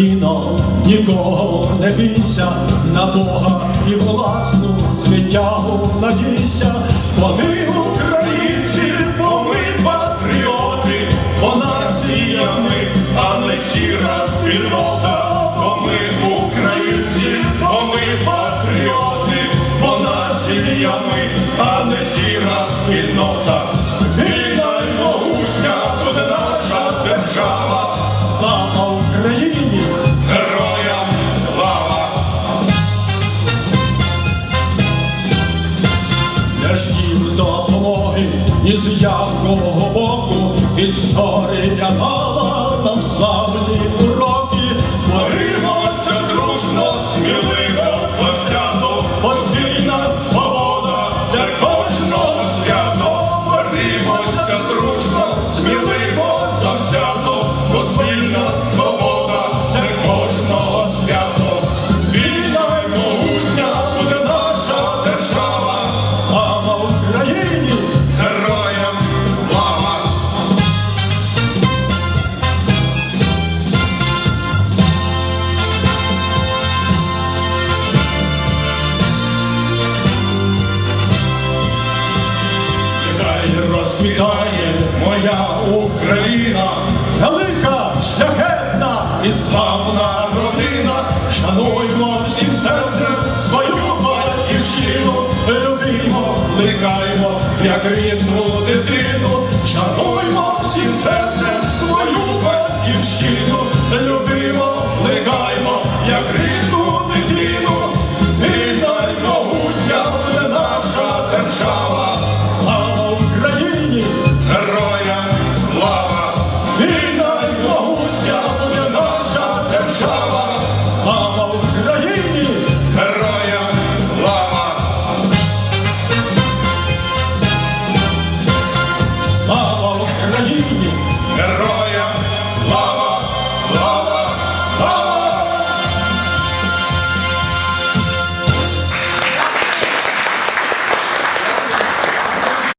Україно, нікого не бійся, на Бога і власну звитягу надійся, ми українці, бо ми патріоти, бо нація а не сіра спільнота, бо ми українці, бо ми патріоти, бо нація а не сіра спільнота. Вільна й могутня буде наша держава. Із якого боку історія дала нам славні уроки. Борімося дружно, сміливо, завзято, постійна свобода, це кожного свято. Борімося дружно, сміливо, завзято, бо спільна свобода, розквітає моя Україна, велика, шляхетна і славна родина. Шануймо всім серцем свою батьківщину, любимо, плекаймо, як рідну дитину. Шануймо всім серцем свою батьківщину, любимо, плекаймо, як рідну